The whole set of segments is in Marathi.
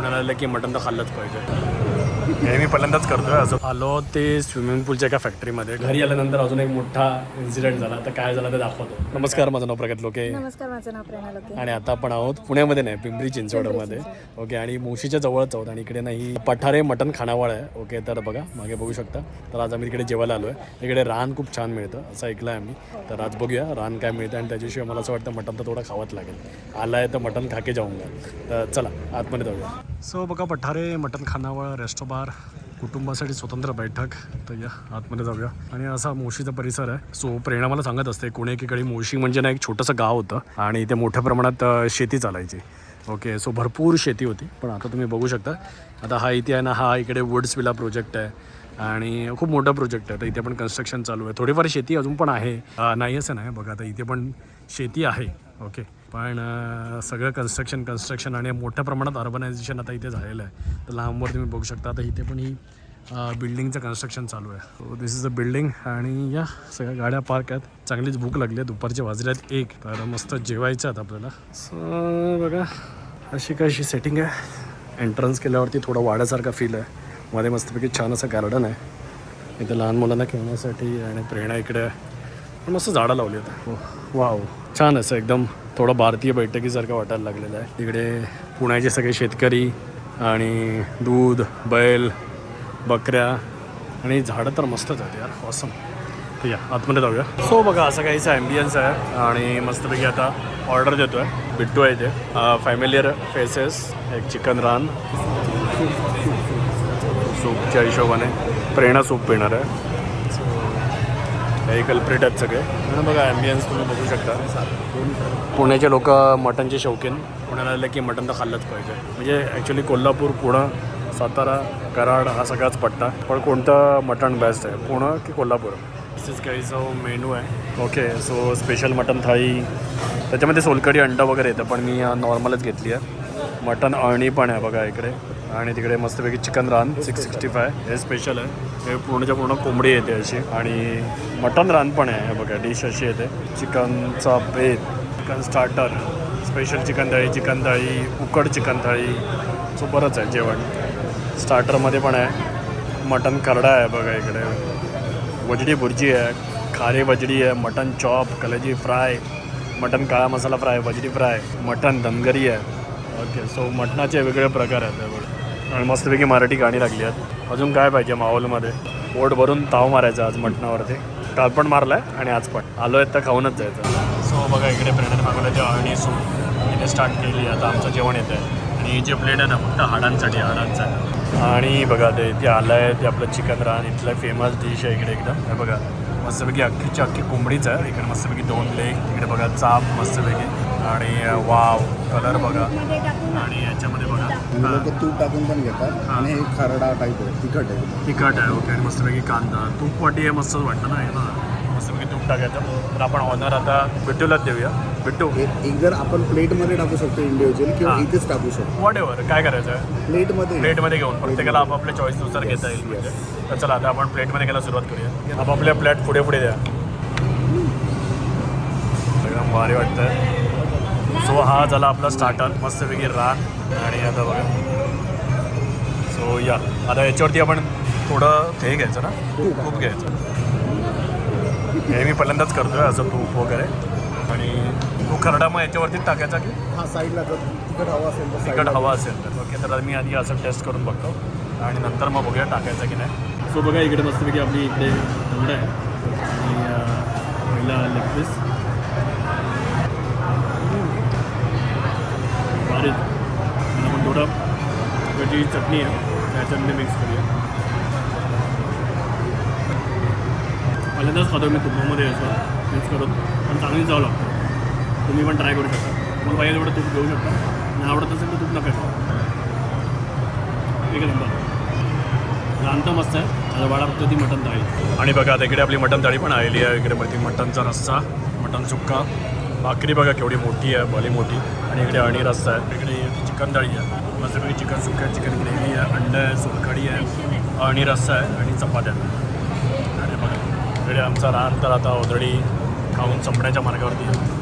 पुण्याला आलं की मटण तर खाल्लंच पाहिजे. हे मी पहिल्यांदाच करतोय असं. आलो ते स्विमिंग पूलच्या एका फॅक्टरीमध्ये घरी आल्यानंतर अजून एक मोठा इन्सिडेंट झाला. तर काय झाला ते दाखवतो. नमस्कार माझं नाव प्रगत लोके. नमस्कार माझं नाव प्रेरणा लोके. आणि आता आपण आहोत पुण्यामध्ये नाही पिंपरी चिंचवडमध्ये. ओके आणि मुशीच्या जवळच आहोत आणि इकडे नाही पठारे मटण खानावळ आहे. ओके तर बघा मागे बघू शकता. तर आज आम्ही तिकडे जेवायला आलो आहे इकडे रान खूप छान मिळतं असं ऐकलं आहे आम्ही. तर आज बघूया रान काय मिळतं आणि त्याच्याशिवाय मला असं वाटतं मटण तर थोडं खावंच लागेल. आलं आहे तर मटण खाके जाऊंगा तर चला आतमध्ये जाऊया. सो बघा पठारे मटण खानावळ रेस्टोबार कुटुंबासाठी स्वतंत्र बैठक तर या आतमध्ये जाऊया. आणि असा मोशीचा परिसर आहे. सो प्रेरणा मला सांगत असते कोणी एकीकडे मोशी म्हणजे ना एक छोटंसं गाव होतं आणि इथे मोठ्या प्रमाणात शेती चालायची. ओके सो भरपूर शेती होती पण आता तुम्ही बघू शकता आता हा इथे आहे ना हा इकडे वुड्स विला प्रोजेक्ट आहे. आणि खूप मोठा प्रोजेक्ट आहे. तर इथे पण कन्स्ट्रक्शन चालू आहे. थोडीफार शेती अजून पण आहे. नाही असं नाही बघा आता इथे पण शेती आहे. ओके पण सगळं कन्स्ट्रक्शन कन्स्ट्रक्शन आणि मोठ्या प्रमाणात अर्बनायझेशन आता इथे झालेलं आहे. तर लांबवर तुम्ही बघू शकता. आता इथे पण ही बिल्डिंगचं कन्स्ट्रक्शन चालू आहे. So this is a building आणि या सगळ्या गाड्या पार्क आहेत. चांगलीच भूक लागली आहे. दुपारचे वाजले आहेत एक. तर मस्त जेवायचं आहेत आपल्याला. सो बघा अशी काय अशी सेटिंग आहे. एंट्रन्स केल्यावरती थोडं वाड्यासारखा फील आहे. मध्ये मस्तपैकी छान असं गार्डन आहे. इथे लहान मुलांना खेळण्यासाठी आणि प्रेरणा इकडे आहे. पण मस्त झाडं लावली आहेत. Oh, वाव छान असं एकदम थोडं भारतीय बैठकीसारखं वाटायला लागलेलं आहे. तिकडे पुण्याचे सगळे शेतकरी आणि दूध बैल बकऱ्या आणि झाडं तर मस्तच आहेत यार. ऑसम या आतमध्ये जाऊया. सो बघा असं काहीचं ॲम्बियन्स आहे आणि मस्तपैकी आता ऑर्डर देतो आहे बिट्टू आहे इथे. फॅमिलियर फेसेस एक चिकन रान सूपच्या हिशोबाने. प्रेरणा सूप पिणार आहे. काही कल्प्रेट आहेत सगळे. आणि बघा ॲम्बियन्स तुम्ही बघू शकता. पुण्याचे लोक मटनचे शौकीन. पुण्याला आले की मटन तर खाल्लंच पाहिजे. म्हणजे ॲक्च्युली कोल्हापूर पुणं सातारा कराड हा सगळाच पट्टा. पण कोणतं मटण बेस्ट आहे? पुणं की कोल्हापूर? दिस काही जो मेनू आहे. Okay so special mutton thali. त्याच्यामध्ये सोलकडी अंडा वगैरे येतं पण मी नॉर्मलच घेतली आहे. मटन अळणी पण आहे बघा इकडे. आणि तिकडे मस्तपैकी चिकन रान सिक्स सिक्स्टी फाय हे स्पेशल आहे. हे पूर्णच्या पूर्ण कोंबडी येते अशी. आणि मटन रान पण आहे. बघा डिश अशी येते. चिकनचा बेत chicken starter special chicken thali chicken thali उकड चिकन थाळी. सो बरंच आहे जेवण. स्टार्टरमध्ये पण आहे. मटन करडा आहे बघा इकडे. वजडी भुर्जी आहे. खारी वजडी आहे. मटन चॉप कलेजी फ्राय मटन काळा मसाला फ्राय वजडी फ्राय मटन दमगरी आहे. ओके सो मटणाचे वेगळे प्रकार आहेत. बघा. आणि मस्तपैकी मराठी गाणी लागली आहेत. अजून काय पाहिजे माहोलमध्ये? पोट भरून ताव मारायचा आज मटणावरती. काल पण मारला आहे आणि आज पण. आलो आहेत तर खाऊनच जायचं. सो बघा इकडे प्रेरणाने मागवल्याची अळणी सूप इथे स्टार्ट केली. आता आमचं जेवण येतं आहे आणि ही जे प्लेट आहे ना फक्त हाडांसाठी हाडांचा आणि बघा ते इथे आलं आहे ते आपलं चिकन रान. इथलं फेमस डिश आहे इकडे एकदम. हे बघा मस्तपैकी अख्खीची अख्खी कोंबडीच आहे. इकडे मस्तपैकी दोन लेग इकडे बघा चाप मस्तपैकी. आणि वाव कलर बघा. आणि याच्यामध्ये बघा. तूप टाकून पण घेतात. आणि हे खरडा टाईप आहे तिखट आहे. तिखट आहे ओके. आणि मस्तपैकी कांदा. तूप वाटी आहे मस्तच वाटतं ना हे ना मस्तपैकी तूप टाकायचं. तर आपण ऑनर आता बिट्टूलाच देऊया. बिट्टू एक जर आपण प्लेटमध्ये टाकू शकतो इंडिव्हिज्युअल किंवा. इथेच टाकू शकतो. वॉट एव्हर काय करायचं? आहे प्लेटमध्ये. प्लेटमध्ये घेऊन. प्रत्येकाला आपापल्या चॉईसनुसार घेता येईल म्हणजे. तर चला आता आपण प्लेटमध्ये घ्यायला सुरुवात करूया. आपापल्या प्लेट पुढे पुढे द्या. एकदम भारी वाटतं सो हा झाला आपला स्टार्टर मस्तपैकी रान आणि आता बघा. सो या. आता याच्यावरती आपण थोडं हे घ्यायचं ना? तूप तूप घ्यायचं. हे मी पहिल्यांदाच करतोय असं तूप वगैरे. आणि तो खरडा मग याच्यावरतीच टाकायचा की? हा साईडला जर तिखट हवा असेल तर साईडला. हवा असेल तर. ओके तर मी आधी असं टेस्ट करून बघतो. आणि नंतर मग बघूया टाकायचं की नाही. सो बघा इकडे मस्तपैकी आपली इकडे आहे. आणि पहिला लेग पीस भारी आणि आपण थोडं ही चटणी आहे. त्याच्यामध्ये मिक्स करूया. पहिल्यांदाच खातो मी तुपामध्ये असं. मिक्स करून. पण चांगली जावं लागतो. तुम्ही पण ट्राय करू शकता. मग पाहिजे एवढं तूप घेऊ शकता. आणि आवडत असेल तर तूप नका खाऊ. एक नंबर. रान मस्त आहे. आता वाडा फक्त ती मटन थाळी. आणि बघा आता इकडे आपली मटन थाळी पण आलेली आहे. इकडे ती मटनचा रस्सा मटन सुक्का. भाकरी बघा केवढी मोठी आहे भली मोठी. आणि इकडे अणी रस्सा आहे. इकडे चिकन थाळी आहे. मस्तपैकी चिकन आहे चिकन ग्रेव्ही आहे अंड आहे सोलकढी आहे अणी रस्सा आहे आणि चपात्या. आणि बघा इकडे आमचा रान तर आता ऑलरेडी खाऊन संपण्याच्या मार्गावरती. आहे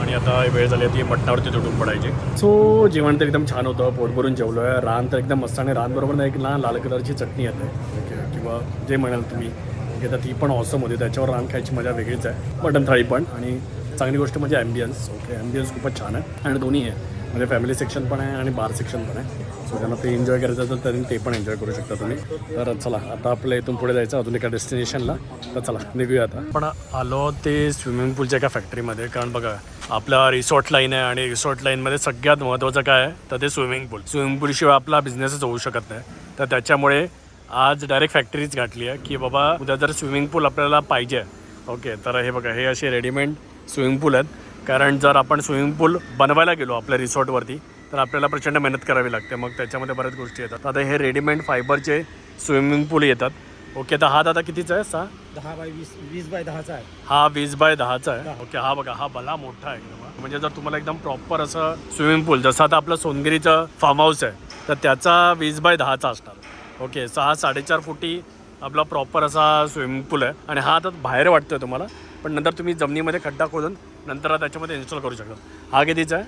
आणि आणि आता वेळ झाली आहे ती मटणावरती तुटून पडायची. सो जेवण तर एकदम छान होतं पोट भरून जेवलो आहे रान तर एकदम मस्त आणि रानबरोबर ना एक लहान लाल कलरची चटणी येते. ओके किंवा जे म्हणाल तुम्ही ओके तर ती पण ऑसम होती त्याच्यावर रान खायची मजा वेगळीच आहे. मटन थाळी पण आणि चांगली गोष्ट म्हणजे ॲम्बियन्स ओके ॲम्बियन्स खूपच छान आहे. आणि दोन्ही आहे. म्हणजे फॅमिली सेक्शन पण आहे आणि बार सेक्शन पण आहे. सो त्यांना ते एन्जॉय करायचं असेल तर ते पण एन्जॉय करू शकता तुम्ही. तर चला आता आपल्या इथून पुढे जायचं अजून एका डेस्टिनेशनला तर चला निघूया आता. पण आलो ते स्विमिंग पूलच्या एका फॅक्टरीमध्ये कारण बघा आपला रिसॉर्ट लाईन आहे आणि रिसॉर्ट लाईनमध्ये सगळ्यात महत्त्वाचं काय आहे? तर ते स्विमिंग पूल स्विमिंग पूलशिवाय आपला बिझनेसच होऊ शकत नाही. तर त्याच्यामुळे आज डायरेक्ट फॅक्टरीच घातली आहे की बाबा उद्या जर स्विमिंग पूल आपल्याला पाहिजे ओके तर हे बघा हे असे रेडीमेड स्विमिंग पूल आहेत. कारण जर आपण स्विमिंग पूल बनवायला गेलो आपल्या रिसॉर्टवरती तर आपल्याला प्रचंड मेहनत करावी लागते. मग त्याच्यामध्ये बऱ्याच गोष्टी येतात. आता हे रेडीमेड फायबरचे स्विमिंग पूल येतात. ओके तर हा दादा कितीचा आहे? सा दहा बाय वीस वीस बाय दहाचा आहे. हा वीस बाय दहाचा आहे. ओके हा बघा हा भला मोठा आहे. एकदम. म्हणजे जर तुम्हाला एकदम प्रॉपर असं स्विमिंग पूल जसं आता आपलं सोनगिरीचं फार्म हाऊस आहे तर त्याचा वीस बाय दहाचा असणार. ओके सहा साडेचार फुटी आपला प्रॉपर असा स्विमिंग पूल आहे. आणि हा आता बाहेर वाटतोय तुम्हाला. पण नंतर तुम्ही जमिनीमध्ये खड्डा खोदून नंतर त्याच्यामध्ये इन्स्टॉल करू शकता. हा कितीचा आहे?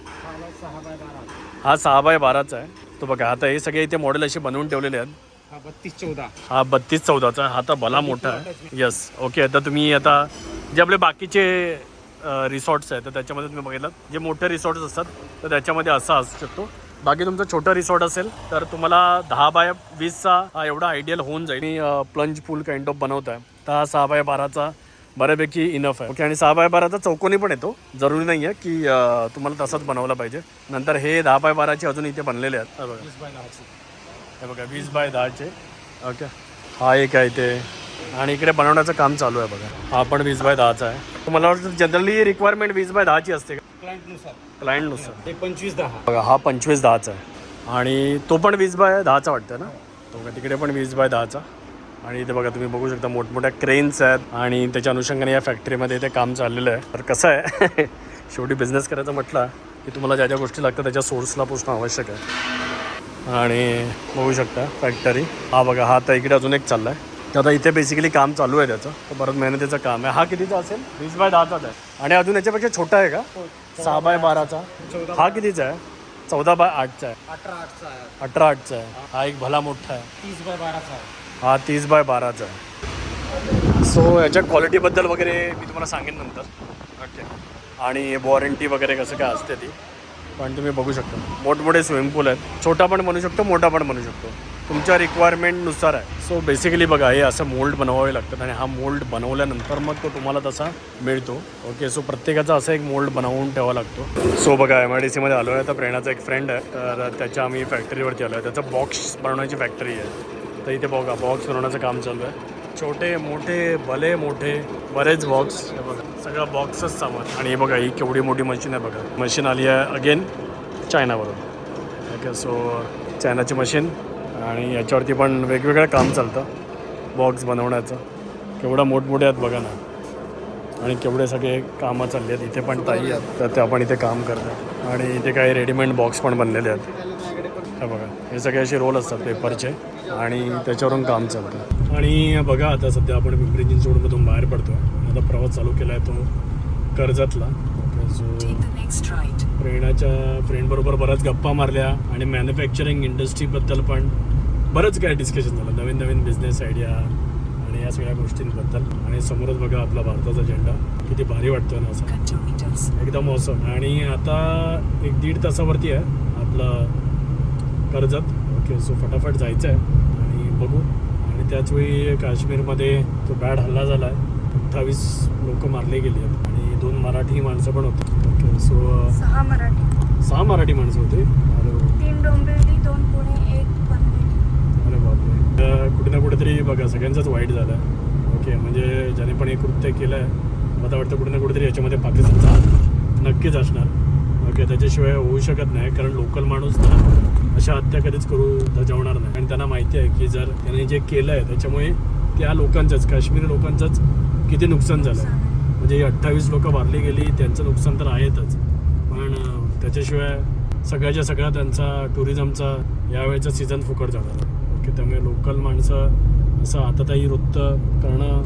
सहा बाय बारा हा सहा बाय बाराचा आहे. तो बघा आता हे सगळे इथे मॉडेल असे बनवून ठेवलेले आहेत. हा बत्तीस चौदा. हा बत्तीस चौदाचा हा तर भला मोठा आहे. यस ओके आता तुम्ही आता जे आपले बाकीचे रिसॉर्ट्स आहेत तर त्याच्यामध्ये तुम्ही बघितलं जे मोठे रिसॉर्ट्स असतात तर त्याच्यामध्ये असा असू शकतो. बाकी तुमचं छोटं रिसॉर्ट असेल तर तुम्हाला दहा बाय वीसचा हा एवढा आयडियल होऊन जाईल. प्लंज पूल काइंड ऑफ बनवत आहे तर हा सहा बाय बाराचा बऱ्यापैकी इनफ आहे. ओके आणि सहा बाय बाराचा चौकोनी पण येतो. जरुरी नाही आहे की तुम्हाला तसंच बनवलं पाहिजे. नंतर हे दहा बाय बाराचे अजून इथे बनलेले आहेत. हा बघा. वीस बाय दहाची हे बघा वीस बाय दहाचे. ओके. हा एक आहे ते आणि इकडे बनवण्याचं काम चालू आहे बघा. हा पण वीस बाय दहाचा आहे. मला वाटतं जनरली रिक्वायरमेंट वीस बाय दहाची असते का? क्लायंटनुसार क्लायंटनुसार हे पंचवीस दहा. बघा हा पंचवीस दहाचा आहे. आणि तो पण वीस बाय दहाचा वाटतं ना? तो बघा तिकडे पण वीस बाय दहाचा. आणि इथे बघा तुम्ही बघू शकता मोठमोठ्या क्रेन्स आहेत आणि त्याच्या अनुषंगाने या फॅक्टरीमध्ये इथे काम चाललेलं आहे. तर कसं आहे शेवटी बिझनेस करायचं म्हटलं की तुम्हाला ज्या ज्या गोष्टी लागतात त्याच्या सोर्सला पोचणं आवश्यक आहे. आणि बघू शकता फॅक्टरी हा बघा हा आता इकडे अजून एक चालला आहे तर आता इथे बेसिकली काम चालू आहे त्याचं. तर परत मेहनतीचं काम आहे. हा कितीचा असेल? वीस बाय दहाचाच आहे. आणि अजून याच्यापेक्षा छोटा आहे का? सहा बाय बाराचा. हा कितीचा आहे? चौदा बाय आठचा आहे. अठरा आठचा आहे. अठरा आठचा आहे. हा एक भला मोठा आहे. तीस बाय बाराचा आहे. हा तीस बाय बाराचा. आहे सो याच्या क्वालिटीबद्दल वगैरे मी तुम्हाला सांगेन नंतर. ओके आणि वॉरंटी वगैरे कसं काय असते ती. पण तुम्ही बघू शकता. मोठमोठे स्विमिंग पूल आहेत. छोटा पण बनवू शकतो मोठा पण बनवू शकतो. तुमच्या रिक्वायरमेंटनुसार आहे. सो बेसिकली बघा हे असं मोल्ड बनवावे लागतात आणि हा मोल्ड बनवल्यानंतर मग तो तुम्हाला तसा मिळतो. ओके सो प्रत्येकाचा असं एक मोल्ड बनवून ठेवा लागतो. सो बघा एम आय डी सीमध्ये आलो आहे तर प्रेरणाचा एक फ्रेंड आहे. तर त्याच्या आम्ही फॅक्टरीवरती आलो आहे त्याचं बॉक्स बनवण्याची फॅक्टरी आहे. तर इथे बघा बॉक्स बनवण्याचं काम चालू आहे. छोटे मोठे भले मोठे बरेच बॉक्स हे बघा सगळं बॉक्सच सामान. आणि हे बघा ही केवढी मोठी मशीन आहे बघा. मशीन आली आहे अगेन चायनावरून ओके सो चायनाची मशीन आणि याच्यावरती पण वेगवेगळं काम चालतं बॉक्स बनवण्याचं. केवढं मोठमोठे आहेत बघा ना. आणि केवढे सगळे कामं चालले आहेत. इथे पण ताई आहेत तर ते आपण इथे काम करतात. आणि इथे काही रेडीमेड बॉक्स पण बनलेले आहेत. हे बघा हे सगळे असे रोल असतात पेपरचे आणि त्याच्यावरून काम चालतं. आणि बघा आता सध्या आपण पिंपरी चिंचवडमधून बाहेर पडतो आता प्रवास चालू केला आहे तो कर्जतला. So right. प्रेरणाच्या फ्रेंडबरोबर बऱ्याच गप्पा मारल्या आणि मॅन्युफॅक्चरिंग इंडस्ट्रीबद्दल पण बरंच काय डिस्कशन झालं. नवीन नवीन बिझनेस आयडिया आणि या सगळ्या गोष्टींबद्दल. आणि समोरच बघा आपला भारताचा झेंडा किती भारी वाटतोय ना असं. Cut 2 meters. एकदम मौसम आणि आता एक दीड तासावरती आहे आपलं कर्जत. ओके सो फटाफट जायचं आहे बघू. आणि त्याच वेळी काश्मीरमध्ये तो बॅड हल्ला झाला आहे. अठ्ठावीस लोक मारले गेले आहेत. आणि दोन मराठी माणसं पण होती. ओके सो सहा मराठी. सहा मराठी माणसं होते. अरे तीन डोंबिवली दोन पुणे एक पनवेल. अरे बापरे. कुठे ना कुठेतरी बघा सगळ्यांचंच वाईट झालं. ओके म्हणजे ज्याने पण हे कृत्य केलं आहे मला वाटतं कुठे ना कुठेतरी याच्यामध्ये पाकिस्तानचा हात नक्कीच असणार. ओके त्याच्याशिवाय होऊ शकत नाही कारण लोकल माणूस ना अशा हत्या कधीच करू धजावणार नाही. आणि त्यांना माहिती आहे की जर त्याने जे केलं आहे त्याच्यामुळे त्या लोकांचंच काश्मीरी लोकांचंच किती नुकसान झालं म्हणजे अठ्ठावीस लोक मारली गेली त्यांचं नुकसान तर आहेतच. पण त्याच्याशिवाय सगळ्याच्या सगळा त्यांचा टुरिझमचा यावेळेचा सीझन फुकट आहे. ओके त्यामुळे लोकल माणसं असं आताताही वृत्त करणं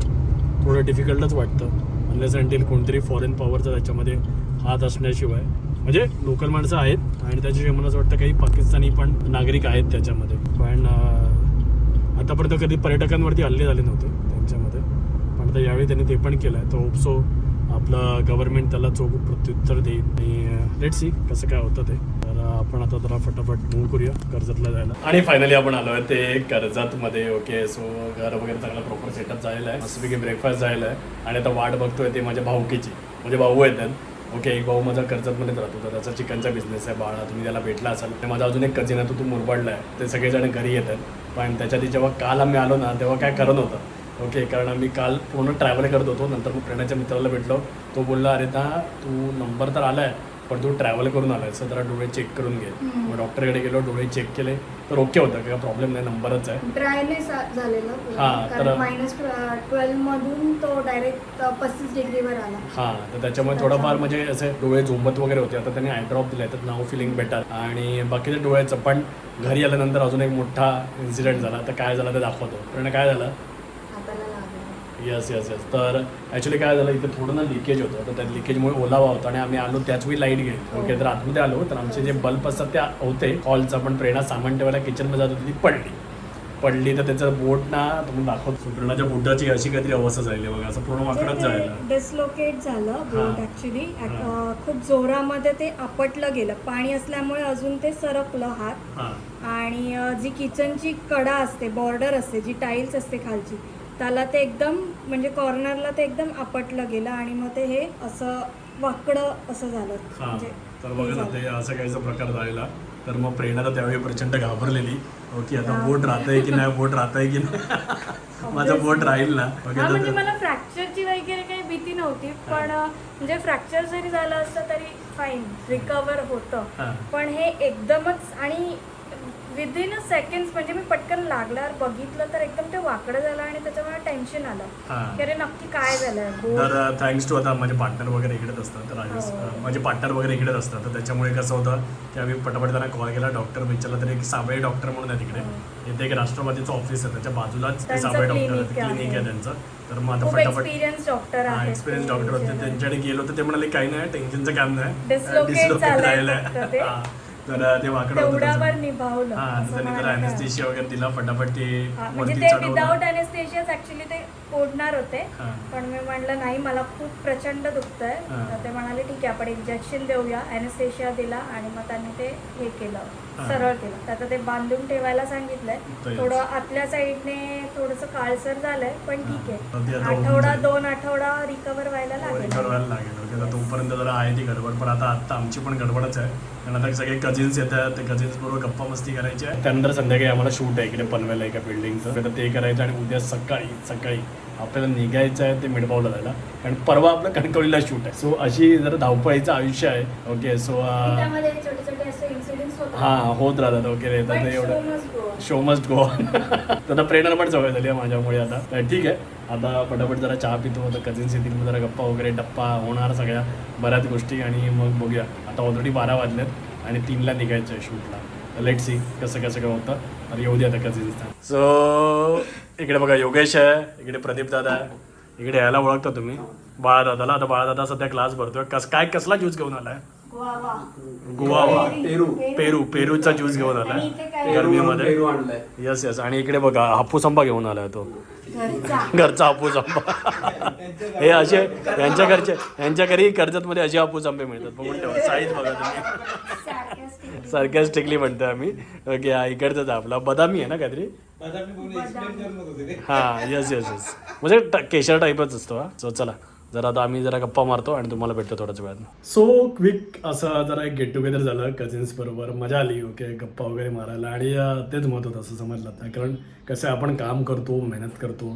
थोडं डिफिकल्टच वाटतं. अनलेस अँटील कोणतरी फॉरेन पॉवरचा त्याच्यामध्ये हात असण्याशिवाय. म्हणजे लोकल माणसं आहेत आणि त्याच्याशिवाय मला असं वाटतं काही पाकिस्तानी पण नागरिक आहेत त्याच्यामध्ये. पण आतापर्यंत कधी पर्यटकांवरती हल्ले झाले नव्हते त्यांच्यामध्ये. पण आता यावेळी त्यांनी ते पण केलं आहे तर होपसो आपलं गव्हर्नमेंट त्याला चोख प्रत्युत्तर देईल. आणि लेट सी कसं काय होतं ते. तर आपण आता जरा फटाफट मूव करूया कर्जतला जायला. आणि फायनली आपण आलो आहे ते कर्जतमध्ये. ओके सो घर वगैरे चांगला प्रॉपर सेटअप झालेला आहे. मस्तपैकी ब्रेकफास्ट झालेला आहे. आणि आता वाट बघतोय ते माझ्या भाऊकीची. म्हणजे भाऊ आहेत त्यात. ओके एक भाऊ माझा कर्जतमध्येच राहतो तर त्याचा चिकनचा बिझनेस आहे बाळा तुम्ही त्याला भेटला असाल. आणि माझा अजून एक कझिन आहे तो तू मुरबाडला आहे ते सगळेजण घरी येतात. पण त्याच्या आधी जेव्हा काल आम्ही आलो ना तेव्हा काय करत होतं? ओके कारण आम्ही काल पूर्ण ट्रॅव्हल करत होतो. नंतर मग प्रेरणाच्या मित्राला भेटलो. तो बोलला अरे दा तू नंबर तर आलाय. पण तू ट्रॅव्हल करून आलाय. सर जरा डोळे चेक करून घे. मग डॉक्टरकडे गेलो डोळे चेक केले. तर ओके होतं काही प्रॉब्लेम नाही नंबरच आहे. ड्रायनेस झालेलं. हा, तर- मायनस ट्वेल्व मधून तो डायरेक्ट पस्तीस डिग्रीवर आला. हां तर त्याच्यामुळे थोडंफार म्हणजे असे डोळे झोंबत वगैरे होते. आता त्यांनी आयड्रॉप दिले तर नाव फिलिंग बेटर आणि बाकीच्या डोळ्याचं पण घरी आल्यानंतर अजून एक मोठा इन्सिडेंट झाला. तर काय झालं ते दाखवतो. कारण काय झालं येस येस येस तर ॲक्च्युली काय झालं इथे थोडं ना लिकेज होतं. तर त्या लिकेजमुळे ओलावा होता आणि आम्ही आलो त्याच वेळी लाइट गेली. ओके तर आतमध्ये आलो. तर आमचे जे बल्ब असतात त्या होते. हॉलचा पण प्रेरणा सामान ठेवायला किचनमध्ये जात होती ती पडली. पडली तर त्याचं बोट ना तुम्ही दाखवतो प्रेरणाच्या बोटाची अशी काहीतरी अवस्था झाली बघा. असं पूर्ण वाकडत जायला डिसलोकेट झालं बोट ऍक्च्युली हा. खूप जोरामध्ये ते आपटलं गेलं. पाणी असल्यामुळे अजून ते सरकलं हात. हां. आणि जी किचनची कडा असते बॉर्डर असते जी टाईल्स असते खालची त्याला ते एकदम म्हणजे कॉर्नरला ते एकदम आपटलं गेलं आणि मग ते हे असं वाकडं असं झालं. हा म्हणजे तर बघा ना. ते असं काहीचा प्रकार झालेला. तर मग प्रेरणा तर त्यावेळी प्रचंड घाबरलेली. ओके आता बोट राहतंय की नाही बोट राहतंय की नाही? माझं बोट राहील ना. ओके हा म्हणजे तर मला फ्रॅक्चरची वगैरे काही भीती नव्हती पण म्हणजे फ्रॅक्चर जरी झालं असतं तरी फाईन रिकवर होतं. हा. पण हे एकदमच आणि विदिन अ सेकंड म्हणजे मी पटकन लागल्यावर बघितलं तर एकदम ते वाकडं झालं आणि त्याच्यामुळे टेन्शन आलं. हा. की अरे नक्की काय बोट तर थँक्स टू आता माझे पार्टनर वगैरे इकडेच असतात. तर राजेश हो. माझे पार्टनर वगैरे इकडेच असतात. तर त्याच्यामुळे कसं होतं की आम्ही पटापट त्यांना कॉल केला. डॉक्टर विचारला तरी एक साबळे डॉक्टर म्हणून आहे तिकडे इथे एक राष्ट्रवादीचं ऑफिस आहे. त्याच्या बाजूलाच साबळे डॉक्टर आहे. क्लिनिक आहे. त्यांचं. तर मग आता फटाफट एक्सपिरियन्स डॉक्टर आहे एक्सपिरियन्स डॉक्टर होते. त्यांच्याकडे गेलो तर ते म्हणाले काही नाही टेन्शनचं काम नाही. Dislocate Dislocate झालंय तर ते वाकडं तेवढ्यावर. निभावलं. हा असं त्यांनी त्याला म्हणायला काय अॅनेस्थेशिया वगैरे दिला फटाफट ते हा, म्हणजे वरती ते चढवलं. विदाऊट अनेस्थेशियाच ऍक्च्युली ते ओढणार होते. हा. पण मी म्हणलं नाही मला खूप प्रचंड दुखतंय. हा. तर ते म्हणाले ठीक आहे आपण इंजेक्शन देऊया. अनेस्थेशिया दिला आणि मग त्यांनी ते हे केलं. हा. सरळ केलं. तर आता ते बांधून ठेवायला सांगितलंय. तेच. थोडं आतल्या साईडने थोडस काळसर झालंय पण ठीक आहे. आता होऊन आठवडा जाईल. दोन आठवडा रिकवर व्हायला लागेल. करायला लागेल. ओके तर तोपर्यंत जरा आहे ती गडबड पण आता आत्ता आमची पण गडबडच आहे. कारण आता सगळे कझिन्स येतात ते कझिन्स बरोबर गप्पा मस्ती करायची आहे त्यानंतर संध्याकाळी आम्हाला शूट आहे इकडे पनवेल एका बिल्डिंगचं तर ते करायचं आणि उद्या सकाळी सकाळी आपल्याला निघायचं आहे ते मिडबावला जायला. कारण परवा आपलं कणकवलीला शूट आहे. सो अशी जरा धावपळीचं आयुष्य आहे. ओके सो हां होत राहतात ओके तर But ते एवढं. शो मस्ट गो तर प्रेरणा पण सवय झाली आहे माझ्यामुळे आता. तर ठीक आहे. आता पटापट जरा चहा पितो आता कझिन्स येतील जरा गप्पा वगैरे डप्पा होणार सगळ्या बऱ्याच गोष्टी आणि मग बघूया. आता ऑलरेडी बारा वाजलेत आणि तीनला निघायचं आहे शूटला. लेट सी कसं कसं काय होतं. तर येऊ दे आता कझिन्सला सो इकडे बघा योगेश आहे इकडे प्रदीप दादा आहे. इकडे यायला ओळखता तुम्ही. बाळादादाला आता बाळादादा सध्या क्लास भरतोय. कस काय कसला ज्यूस घेऊन आलाय? गुआवा. गुवावा पेरू. पेरू. पेरूचा ज्यूस घेऊन आलाय. इथे काय गरमीमध्ये. पेरू आणलाय. येस येस आणि इकडे बघा हापूस आंबा घेऊन आलाय तो. घरचा. घरचा हापूस आंबा. हे असे यांच्या घरचे यांच्या घरी कर्जतमध्ये असे हापूस आंबे मिळतात. बघून ठेवा. साईज बघा तुम्ही. Sarcastic. सारख्याच टेकली म्हणतोय आम्ही. ओके हा इकडचाच आहे आपला. बदामी आहे ना काहीतरी? हा येस येस येस म्हणजे ट- केशर टाईपच असतो हा. सो चला. जरा आता आम्ही जरा गप्पा मारतो आणि तुम्हाला भेटतो थोड्याच वेळात. सो क्विक असं जरा एक गेट टुगेदर झालं कझिन्स बरोबर. मजा आली ओके गप्पा वगैरे मारायला. आणि तेच महत्त्वाचं असं समजलं आता. कारण कसं आपण काम करतो मेहनत करतो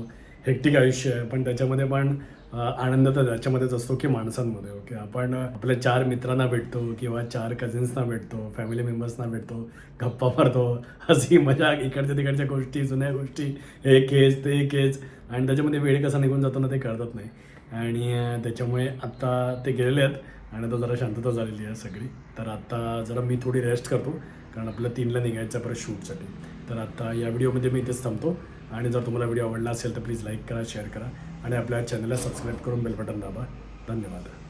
हेक्टिक आयुष्य आहे. पण त्याच्यामध्ये पण आनंद तर त्याच्यामध्येच असतो की माणसांमध्ये ओके आपण आपल्या चार मित्रांना भेटतो किंवा चार कझिन्सना भेटतो फॅमिली मेंबर्सना भेटतो गप्पा मारतो. हसी मजा इकडच्या तिकडच्या गोष्टी जुन्या गोष्टी. हे केस ते केस आणि त्याच्यामध्ये वेळ कसा निघून जातो ना ते कळत नाही. आणि त्याच्यामुळे आत्ता ते गेलेले आहेत आणि आता जरा शांतता झालेली आहे सगळी. तर आत्ता जरा मी थोडी रेस्ट करतो कारण आपलं तीनला निघायचं आहे परत शूटसाठी. तर आत्ता या व्हिडिओमध्ये मी इथेच थांबतो. आणि जर तुम्हाला व्हिडिओ आवडला असेल तर प्लीज लाईक करा शेअर करा. आणि आपल्या चॅनलला सबस्क्राईब करून बेल बटन दाबा. धन्यवाद.